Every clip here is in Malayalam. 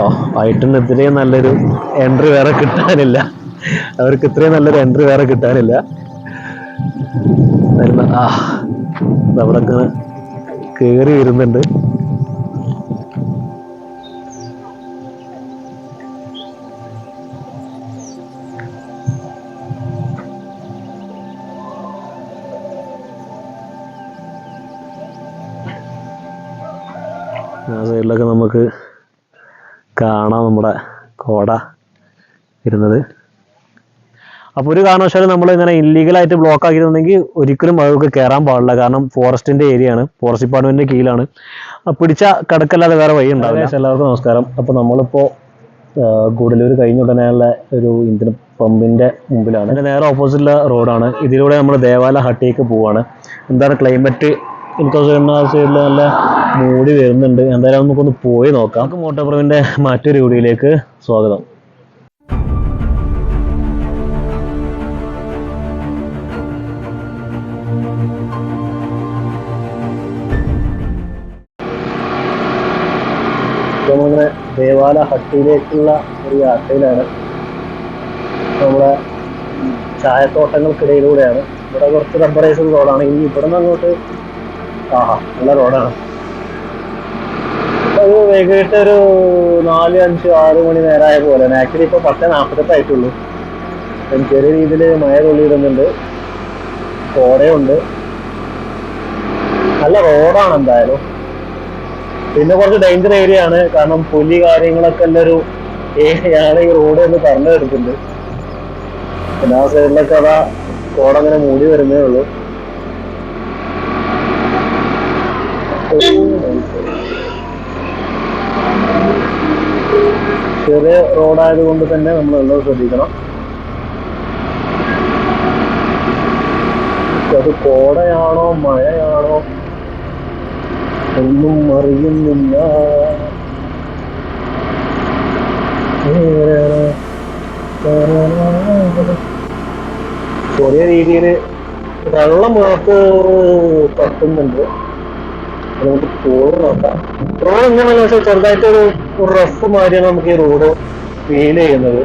ഓ വൈറ്റിന് ഇത്രയും നല്ലൊരു എൻട്രി വേറെ കിട്ടാനില്ല. അവർക്ക് ഇത്രയും നല്ലൊരു എൻട്രി വേറെ കിട്ടാനില്ല. അവിടെ കേറി വരുന്നുണ്ട്. നമുക്ക് കാണാം നമ്മുടെ കോട വരുന്നത്. അപ്പോൾ ഒരു കാരണവശാലും നമ്മൾ ഇങ്ങനെ ഇല്ലീഗലായിട്ട് ബ്ലോക്ക് ആക്കിയിട്ടുണ്ടെങ്കിൽ ഒരിക്കലും അവർക്ക് കയറാൻ പാടില്ല. കാരണം ഫോറസ്റ്റിന്റെ ഏരിയ ആണ്. ഫോറസ്റ്റ് ഡിപ്പാർട്ട്മെന്റിന്റെ കീഴിലാണ്. പിടിച്ച കടക്കല്ലാതെ വേറെ വഴി ഉണ്ടാവില്ല. എല്ലാവർക്കും നമസ്കാരം. അപ്പോൾ നമ്മളിപ്പോ ആ, ഗൂഡല്ലൂർ കഴിഞ്ഞ ഉടനെയുള്ള ഒരു ഇന്ധന പമ്പിന്റെ മുമ്പിലാണ്. അതിന്റെ നേരെ ഓപ്പോസിറ്റുള്ള റോഡാണ്. ഇതിലൂടെ നമ്മൾ ദേവാല ഹട്ടിയേക്ക് പോവാണ്. എന്താണ് ക്ലൈമറ്റ് എനിക്ക് സൈഡിൽ നല്ല മൂടി വരുന്നുണ്ട്. എന്തായാലും നമുക്കൊന്ന് പോയി നോക്കാം. നമുക്ക് മോട്ടോപ്രവിന്റെ മറ്റൊരു വീഡിയോയിലേക്ക് സ്വാഗതം. നമ്മളിങ്ങനെ ദേവാല ഹട്ടിയിലേക്കുള്ള ഒരു യാത്രയിലാണ്. നമ്മുടെ ചായത്തോട്ടങ്ങൾക്കിടയിലൂടെയാണ്. ഇവിടെ കുറച്ച് റബ്ബറൈസ്ഡ് റോഡാണ്. ഇനി ഇവിടെ നിന്ന് അങ്ങോട്ട് ആഹാ നല്ല റോഡാണ്. വൈകിട്ട് ഒരു നാല് അഞ്ച് ആറ് മണി നേരമായ പോലെ. ആക്ച്വലി ഇപ്പൊ പത്ത് നാൽപ്പത്തെട്ട് ആയിട്ടുള്ളൂ. അപ്പം ചെറിയ രീതിയിൽ മഴ തുള്ളിയിടുന്നുണ്ട്. കോടയുണ്ട് നല്ല റോഡാണ് എന്തായാലും. പിന്നെ കുറച്ച് ഡേഞ്ചർ ഏരിയ ആണ്. കാരണം പുലി കാര്യങ്ങളൊക്കെ ഉള്ളൊരു ഏരിയയാണ് ഈ റോഡ് എന്ന് പറഞ്ഞു എടുക്കുന്നുണ്ട് പിന്നെ ആ സൈഡിലൊക്കെ അതാ കോട അങ്ങനെ മൂടി വരുന്നേ ഉള്ളൂ. ചെറിയ റോഡായത് കൊണ്ട് തന്നെ നമ്മൾ എല്ലാം ശ്രദ്ധിക്കണം. അത് കോടയാണോ മഴയാണോ ഒന്നും അറിയുന്നില്ല. ചെറിയ രീതിയിൽ വെള്ളം മാത്രം തട്ടുന്നുണ്ട്. നമുക്ക് പോയി നോക്കാം. റോഡ് എങ്ങനെയാണെന്ന് വെച്ചാൽ ചെറുതായിട്ടൊരു ഒരു റഫ് മാതിരിയാണ് നമുക്ക് ഈ റോഡ് ഫീൽ ചെയ്യുന്നത്.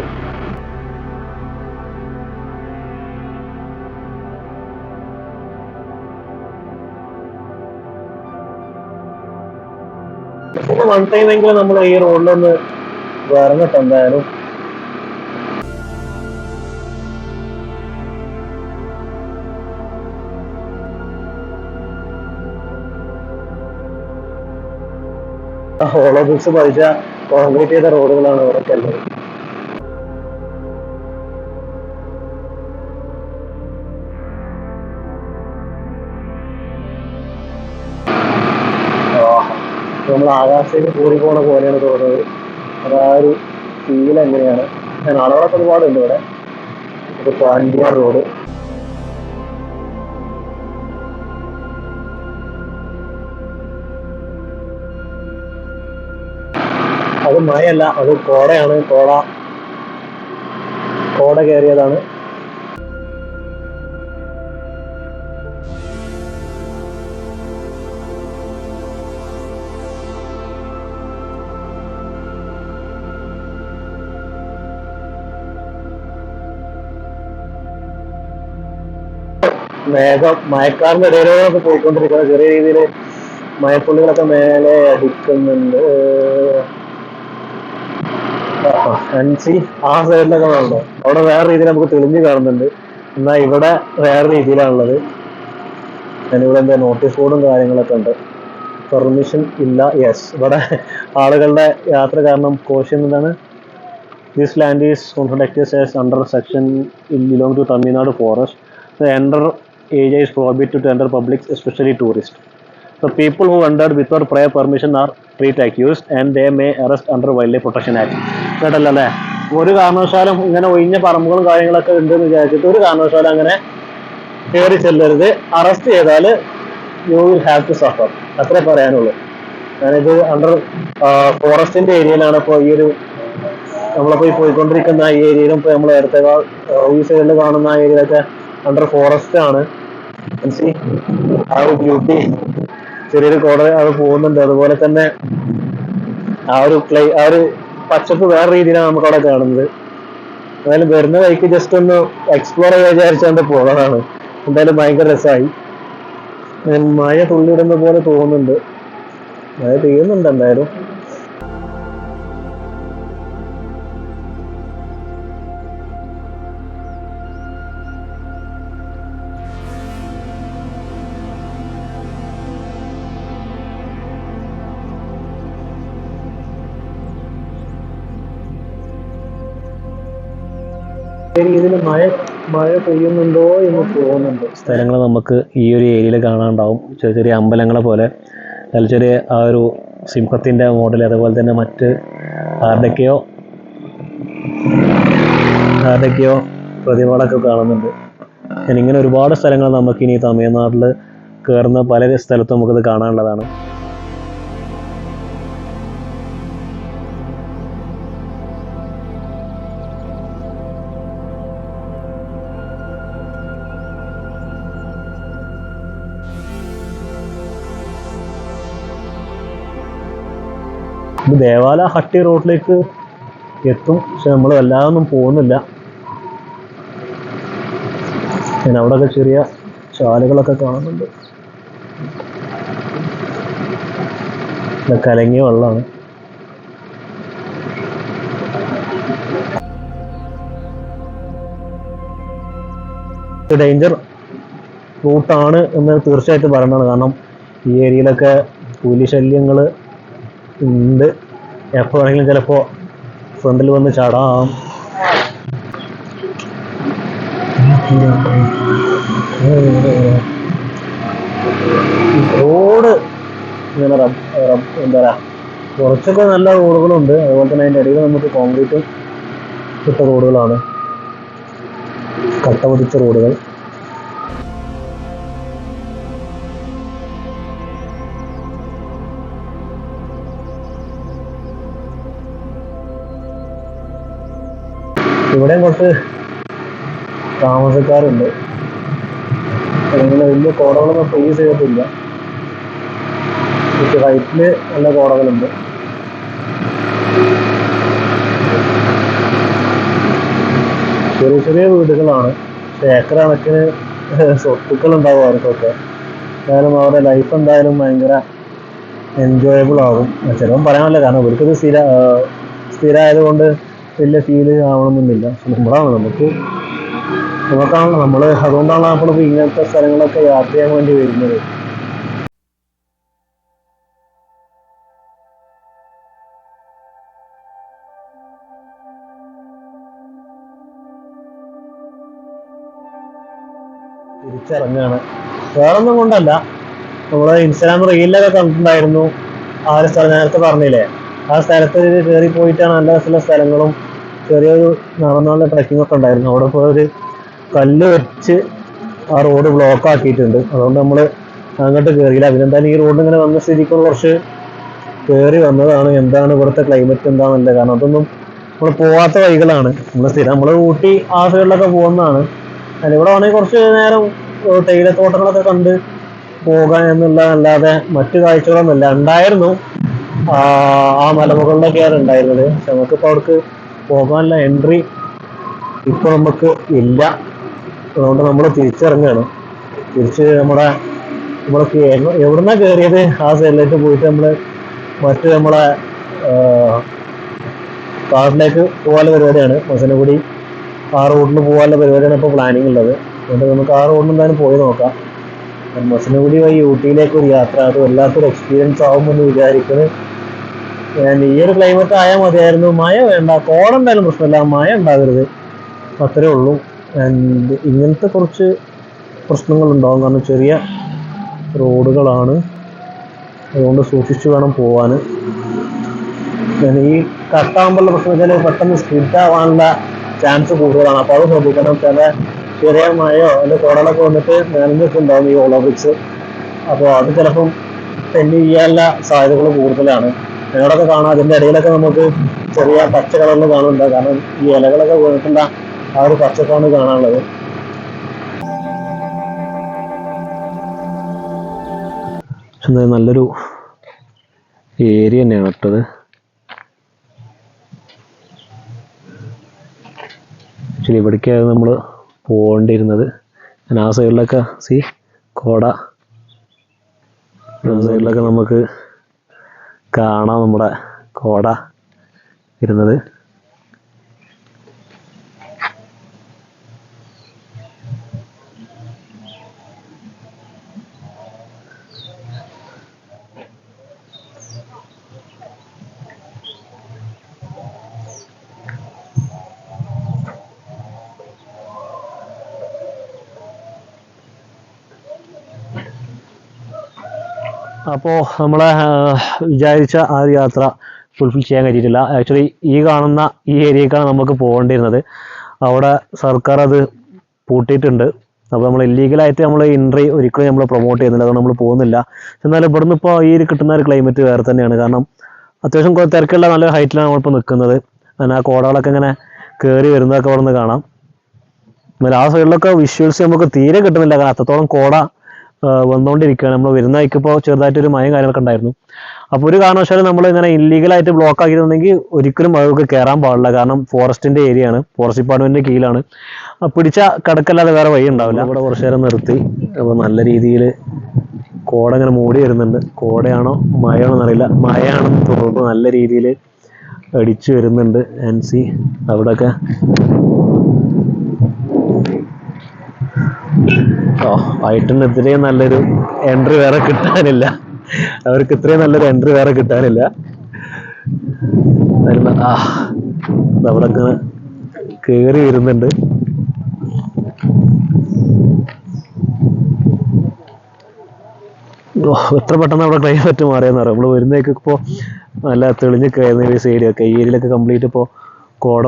വൺ ടൈം എങ്കിലും നമ്മൾ ഈ റോഡിലൊന്ന് വരണിട്ടെന്തായാലും ഹോളോ ബ്രിക്സ് പതിച്ച കോൺക്രീറ്റ് ചെയ്ത റോഡുകളാണ് ഇവിടെയൊക്കെ ഉള്ളത്. നമ്മൾ ആകാശത്തേക്ക് കൂടി പോണ പോലെയാണ് തോന്നുന്നത്. അത് ആ ഒരു ഫീൽ എങ്ങനെയാണ്? ഞാൻ ആളുകളൊക്കെ ഒരുപാടുണ്ട് ഇവിടെ. ഇപ്പൊ പാണ്ടിയാർ റോഡ്. അത് മഴയല്ല അത് കോടയാണ് കോട കോട കയറിയതാണ്. മേഘം മയക്കാറിന്റെ ഇടയിലൂടെ പോയിക്കൊണ്ടിരിക്കുന്ന ചെറിയ രീതിയിൽ മഴപ്പുള്ളികളൊക്കെ മേലെ അടിക്കുന്നുണ്ട്. ആ സൈഡിലൊക്കെ ഉണ്ടോ അവിടെ വേറെ രീതിയിൽ നമുക്ക് തെളിഞ്ഞ് കാണുന്നുണ്ട്. എന്നാൽ ഇവിടെ വേറെ രീതിയിലാണുള്ളത്. ഞാനിവിടെ എന്താ നോട്ടീസ് ബോർഡും കാര്യങ്ങളൊക്കെ ഉണ്ട്. പെർമിഷൻ ഇല്ല യെസ് ഇവിടെ ആളുകളുടെ യാത്ര കാരണം കോഷൻ എന്താണ്? This land is contradictors as under section belong to Tamil Nadu forest the area is prohibit to to public especially especially The people who entered without prior permission are treated accused and they may arrest under Wildlife Protection Act. കേട്ടല്ലേ ഒരു കാരണവശാലും ഇങ്ങനെ ഒഴിഞ്ഞ പറമ്പുകളും കാര്യങ്ങളൊക്കെ ഉണ്ടെന്ന് വിചാരിച്ചിട്ട് ഒരു കാരണവശാലും അങ്ങനെ കയറി ചെല്ലരുത്. അറസ്റ്റ് ചെയ്താൽ you will have to suffer അത്രേ പറയാനുള്ളൂ. ഞാനിത് അണ്ടർ ഫോറസ്റ്റിന്റെ ഏരിയയിലാണ് ഇപ്പോൾ ഈ ഒരു നമ്മളെ ഈ പോയിക്കൊണ്ടിരിക്കുന്ന ഈ ഏരിയയിലും ഇപ്പോൾ നമ്മൾ നേരത്തെ ഈ സൈഡിൽ കാണുന്ന ഏരിയയിലൊക്കെ അണ്ടർ ഫോറസ്റ്റ് ആണ്. See, ആ ഒരു ബ്യൂട്ടി ചെറിയൊരു കോട അത് പോകുന്നുണ്ട്. അതുപോലെ തന്നെ ആ ഒരു പ്ലേ ആ ഒരു പച്ചപ്പ് വേറെ രീതിയിലാണ് നമുക്ക് അവിടെ കാണുന്നത്. എന്തായാലും വരുന്ന വഴിക്ക് ജസ്റ്റ് ഒന്ന് എക്സ്പ്ലോർ ചെയ്യാൻ വിചാരിച്ചുകൊണ്ട് പോകുന്നതാണ് എന്തായാലും ഭയങ്കര രസമായി മഴ തുള്ളിയിടുന്ന പോലെ തോന്നുന്നുണ്ട്. മഴ പെയ്യുന്നുണ്ട് എന്തായാലും. മഴ പെയ്യുന്നുണ്ടോ എന്ന് തോന്നുന്നുണ്ട്. സ്ഥലങ്ങൾ നമുക്ക് ഈ ഒരു ഏരിയയിൽ കാണാനുണ്ടാവും. ചെറിയ ചെറിയ അമ്പലങ്ങളെ പോലെ. നല്ല ചെറിയ ആ ഒരു സിംഹത്തിന്റെ മോഡൽ അതുപോലെ തന്നെ മറ്റ് ആരുടെയൊക്കെയോ ആരുടെയൊക്കെയോ പ്രതിമകളൊക്കെ കാണുന്നുണ്ട്. ഇങ്ങനെ ഒരുപാട് സ്ഥലങ്ങൾ നമുക്ക് ഇനി തമിഴ്നാട്ടിൽ കയറുന്ന പല സ്ഥലത്തും നമുക്കത് കാണാനുള്ളതാണ്. ഇത് ദേവാല ഹട്ടി റോഡിലേക്ക് എത്തും. പക്ഷെ നമ്മൾ വല്ലാതൊന്നും പോകുന്നില്ല. ഞാൻ അവിടെയൊക്കെ ചെറിയ ചാലുകളൊക്കെ കാണുന്നുണ്ട്. കലങ്ങിയ വെള്ളമാണ്. ഡേഞ്ചർ റൂട്ടാണ് എന്ന് തീർച്ചയായിട്ടും പറയണതാണ്. കാരണം ഈ ഏരിയയിലൊക്കെ പുലി ശല്യങ്ങൾ ഉണ്ട്. എപ്പോൾ വേണമെങ്കിലും ചിലപ്പോൾ ഫ്രണ്ടിൽ വന്ന് ചാടാം. റോഡ് ഇങ്ങനെ എന്താ പറയുക കുറച്ചൊക്കെ നല്ല റോഡുകളുണ്ട്. അതുപോലെ തന്നെ അതിന്റെ ഇടയിൽ നമുക്ക് കോൺക്രീറ്റ് ഇട്ട റോഡുകളാണ്. കട്ട പതിച്ച റോഡുകൾ. ഇവിടെ കുറച്ച് താമസക്കാരുണ്ട്. അങ്ങനെ വലിയ കോടകളൊന്നും ഫേസ് ചെയ്തിട്ടില്ല. റൈറ്റിൽ നല്ല കോടകളുണ്ട്. ചെറിയ ചെറിയ വീടുകളാണ്. പക്ഷെ ഏക്കർ കണക്കിന് സ്വത്തുക്കൾ ഉണ്ടാവും അവർക്കൊക്കെ. എന്തായാലും അവരുടെ ലൈഫ് എന്തായാലും ഭയങ്കര എൻജോയബിൾ ആകും. ചിലവും പറയാനല്ല കാരണം ഇവർക്കത് സ്ഥിര സ്ഥിരമായത് കൊണ്ട് വലിയ ഫീൽ ആവണമെന്നില്ല. നമ്മളാണ് നമുക്ക് നമുക്കാണ് നമ്മൾ അതുകൊണ്ടാണ് നമ്മളിപ്പോൾ ഇങ്ങനത്തെ സ്ഥലങ്ങളൊക്കെ യാത്ര ചെയ്യാൻ വേണ്ടി വരുന്നത്. തിരിച്ചറിഞ്ഞാണ്. വേറൊന്നും കൊണ്ടല്ല. നമ്മളെ ഇൻസ്റ്റാഗ്രാം റീലിലൊക്കെ കണ്ടിട്ടുണ്ടായിരുന്നു. ആ ഒരു സ്ഥലം നേരത്തെ പറഞ്ഞില്ലേ? ആ സ്ഥലത്ത് കയറി പോയിട്ടാണ് നല്ല രസമുള്ള സ്ഥലങ്ങളും ചെറിയൊരു നടന്നുള്ള ട്രക്കിംഗ് ഒക്കെ ഉണ്ടായിരുന്നു. അവിടെ ഇപ്പോൾ ഒരു കല്ല് വെച്ച് ആ റോഡ് ബ്ലോക്ക് ആക്കിയിട്ടുണ്ട്. അതുകൊണ്ട് നമ്മൾ അങ്ങോട്ട് കയറിയില്ല പിന്നെന്തായാലും ഈ റോഡ് ഇങ്ങനെ വന്ന സ്ഥിതിക്ക് കുറച്ച് കയറി വന്നതാണ്. എന്താണ് ഇവിടുത്തെ ക്ലൈമറ്റ് എന്താണെന്നല്ല കാരണം അതൊന്നും നമ്മൾ പോവാത്ത വഴികളാണ്. നമ്മൾ സ്ഥിരം നമ്മൾ ഊട്ടി ആ സൈഡിലൊക്കെ പോകുന്നതാണ്. അല്ല ഇവിടെ വേണമെങ്കിൽ കുറച്ച് നേരം തേയിലത്തോട്ടങ്ങളൊക്കെ കണ്ട് പോകാൻ എന്നുള്ളതല്ലാതെ മറ്റു കാഴ്ചകളൊന്നുമില്ല. ഉണ്ടായിരുന്നു. ആ മലമുകളിലൊക്കെയാണ് ഉണ്ടായിരുന്നത്. പക്ഷെ നമുക്കിപ്പോൾ അവർക്ക് പോകാനുള്ള എൻട്രി ഇപ്പൊ നമുക്ക് ഇല്ല. അതുകൊണ്ട് നമ്മൾ തിരിച്ചിറങ്ങുകയാണ് തിരിച്ച് നമ്മുടെ നമ്മളെ എവിടുന്നാ കയറിയത് ആ സൈഡിലേക്ക് പോയിട്ട് നമ്മൾ മറ്റു നമ്മളെ കാട്ടിലേക്ക് പോകാനുള്ള പരിപാടിയാണ്. മസനഗുടി ആ റോഡിൽ പോകാനുള്ള പരിപാടിയാണ് ഇപ്പോൾ പ്ലാനിങ് ഉള്ളത്. അതുകൊണ്ട് നമുക്ക് ആ റോഡിൽ എന്തായാലും പോയി നോക്കാം. മസനഗുടി വഴി ഊട്ടിയിലേക്ക് ഒരു യാത്ര അത് വല്ലാത്തൊരു എക്സ്പീരിയൻസ് ആവുമെന്ന് വിചാരിക്കുന്നത് ഞാൻ ഈ ഒരു ക്ലൈമറ്റ് ആയാൽ മതിയായിരുന്നു. മഴ വേണ്ട. കോട എന്തായാലും പ്രശ്നമില്ല. മഴ ഉണ്ടാകരുത്. അത്രേ ഉള്ളൂ. ഇങ്ങനത്തെ കുറച്ച് പ്രശ്നങ്ങളുണ്ടാവും. കാരണം ചെറിയ റോഡുകളാണ്. അതുകൊണ്ട് സൂക്ഷിച്ചു വേണം പോവാൻ. ഈ കട്ടാകുമ്പോഴുള്ള പ്രശ്നം വെച്ചാൽ പെട്ടെന്ന് സ്കിഡ് ആവാനുള്ള ചാൻസ് കൂടുതലാണ്. അപ്പോൾ അത് ശ്രദ്ധിക്കണം. ചില ചെറിയ മഴയോ അല്ലെങ്കിൽ കുടലൊക്കെ വന്നിട്ട് ഉണ്ടാവും ഈ ഒളിമ്പിക്സ് അപ്പോൾ അത് ചിലപ്പം തെന്നി ചെയ്യാനുള്ള സാധ്യതകൾ കൂടുതലാണ്. ഇവിടെയൊക്കെ കാണാം. അതിന്റെ ഇടയിലൊക്കെ നമുക്ക് ചെറിയ പച്ച കളറിൽ കാണുന്നുണ്ട് കാരണം ഈ ഇലകളൊക്കെ വീണിട്ടുള്ള ആ ഒരു പച്ചക്കാണ് കാണാനുള്ളത്. നല്ലൊരു ഏരിയ തന്നെയാണ് ഇട്ടത് ആക്ച്വലി ഇവിടേക്കാണ് നമ്മൾ പോകേണ്ടിയിരുന്നത്. ആ സൈഡിലൊക്കെ സി കോട. ആ സൈഡിലൊക്കെ നമുക്ക് കാണാം നമ്മുടെ കോട ഇരുന്നത് അപ്പോൾ നമ്മളെ വിചാരിച്ച ആ ഒരു യാത്ര ഫുൾഫിൽ ചെയ്യാൻ കഴിഞ്ഞിട്ടില്ല ആക്ച്വലി ഈ കാണുന്ന ഈ ഏരിയക്കാണ് നമുക്ക് പോകേണ്ടിരുന്നത് അവിടെ സർക്കാർ അത് പൂട്ടിയിട്ടുണ്ട്. അപ്പോൾ നമ്മൾ ഇല്ലീഗലായിട്ട് നമ്മൾ എൻട്രി ഒരിക്കലും നമ്മൾ പ്രൊമോട്ട് ചെയ്യുന്നില്ല. അതുകൊണ്ട് നമ്മൾ പോകുന്നില്ല. എന്നാലും ഇവിടുന്ന് ഇപ്പോൾ ഈ ഒരു കിട്ടുന്ന ഒരു ക്ലൈമറ്റ് വേറെ തന്നെയാണ്. കാരണം അത്യാവശ്യം തിരക്കുള്ള നല്ല ഹൈറ്റിലാണ് നമ്മളിപ്പോൾ നിൽക്കുന്നത് അങ്ങനെ ആ കോടകളൊക്കെ ഇങ്ങനെ കയറി വരുന്നതൊക്കെ അവിടെ നിന്ന് കാണാം. എന്നാൽ ആ സൈഡിലൊക്കെ വിഷ്വൽസ് നമുക്ക് തീരെ കിട്ടുന്നില്ല. കാരണം അത്രത്തോളം കോട വന്നുകൊണ്ടിരിക്കുകയാണ് നമ്മൾ വരുന്ന വഴിക്കിപ്പോൾ ചെറുതായിട്ടൊരു മയം കാര്യങ്ങളൊക്കെ ഉണ്ടായിരുന്നു. അപ്പോൾ ഒരു കാരണവശാലും നമ്മൾ ഇങ്ങനെ ഇല്ലീഗലായിട്ട് ബ്ലോക്ക് ആക്കിയിരുന്നെങ്കിൽ ഒരിക്കലും അതൊക്കെ കയറാൻ പാടില്ല. കാരണം ഫോറസ്റ്റിന്റെ ഏരിയയാണ് ഫോറസ്റ്റ് ഡിപ്പാർട്ട്മെന്റിന്റെ കീഴിലാണ്. പിടിച്ച കടക്കല്ലാതെ വേറെ വഴി ഉണ്ടാവില്ല. അവിടെ കുറച്ച് നേരം നിർത്തി. അപ്പോൾ നല്ല രീതിയിൽ കോട ഇങ്ങനെ മൂടി വരുന്നുണ്ട്. കോടയാണോ മഴയാണോ എന്നറിയില്ല. മഴയാണെന്ന് തോന്നുന്നു. നല്ല രീതിയിൽ അടിച്ചു വരുന്നുണ്ട് ആൻസി അവിടെയൊക്കെ. ഓ വൈറ്റിന് ഇത്രയും നല്ലൊരു എൻട്രി വേറെ കിട്ടാനില്ല. അവർക്ക് ഇത്രയും നല്ലൊരു എൻട്രി വേറെ കിട്ടാനില്ല. ആ കേറി വരുന്നുണ്ട്. എത്ര പെട്ടെന്ന് അവിടെ ക്ലൈമറ്റ് മാറിയെന്ന് പറയാം നമ്മൾ വരുന്നേക്ക് ഇപ്പോ നല്ല തെളിഞ്ഞ് കയറുന്ന ഈ ഒക്കെ ഈ ഏരിയയിലൊക്കെ കംപ്ലീറ്റ് ഇപ്പോ കോട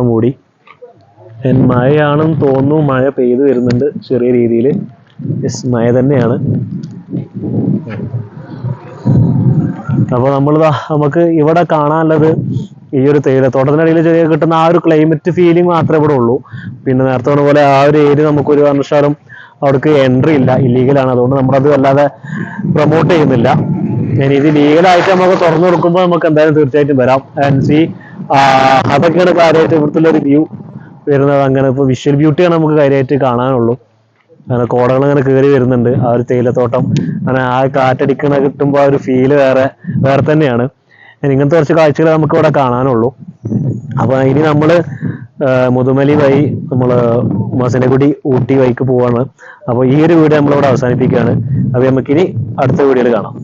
And മഴയാണെന്ന് തോന്നുന്നു മഴ പെയ്തു വരുന്നുണ്ട് ചെറിയ രീതിയിൽ മയ തന്നെയാണ്. അപ്പോൾ നമ്മളിതാ നമുക്ക് ഇവിടെ കാണാനുള്ളത് ഈ ഒരു തേയിലത്തോട്ടത്തിനിടയിൽ ചെറിയ കിട്ടുന്ന ആ ഒരു ക്ലൈമറ്റ് ഫീലിംഗ് മാത്രമേ ഇവിടെ ഉള്ളൂ. പിന്നെ നേരത്തെ പറഞ്ഞ പോലെ ആ ഒരു ഏരിയ നമുക്ക് ഒരു കാരണവശാലും അവിടേക്ക് എൻട്രി ഇല്ല. ഇല്ലീഗലാണ് അതുകൊണ്ട് നമ്മളത് വല്ലാതെ പ്രൊമോട്ട് ചെയ്യുന്നില്ല. ഇനി ഇത് ലീഗലായിട്ട് നമുക്ക് തുറന്നു കൊടുക്കുമ്പോൾ നമുക്ക് എന്തായാലും തീർച്ചയായിട്ടും വരാം. ആൻഡ് സി അതൊക്കെയാണ് കാര്യമായിട്ട് ഇവിടുത്തെ ഒരു വ്യൂ വരുന്നത്. അങ്ങനെ ഇപ്പോൾ വിഷ്വൽ ബ്യൂട്ടിയാണ് നമുക്ക് കാര്യമായിട്ട് കാണാനുള്ളൂ. അങ്ങനെ കോടകൾ ഇങ്ങനെ കയറി വരുന്നുണ്ട്. ആ ഒരു തേയിലത്തോട്ടം. അങ്ങനെ ആ കാറ്റടിക്കണ കിട്ടുമ്പോൾ ആ ഒരു ഫീൽ വേറെ വേറെ തന്നെയാണ്. ഇങ്ങനത്തെ കുറച്ച് കാഴ്ചകൾ നമുക്ക് ഇവിടെ കാണാനുള്ളൂ. അപ്പൊ ഇനി നമ്മൾ മുതുമലി വഴി നമ്മൾ മസനഗുടി ഊട്ടി വഴിക്ക് പോവാണ്. അപ്പോൾ ഈ ഒരു വീഡിയോ നമ്മളിവിടെ അവസാനിപ്പിക്കുകയാണ്. അപ്പോൾ നമുക്കിനി അടുത്ത വീഡിയോയിൽ കാണാം.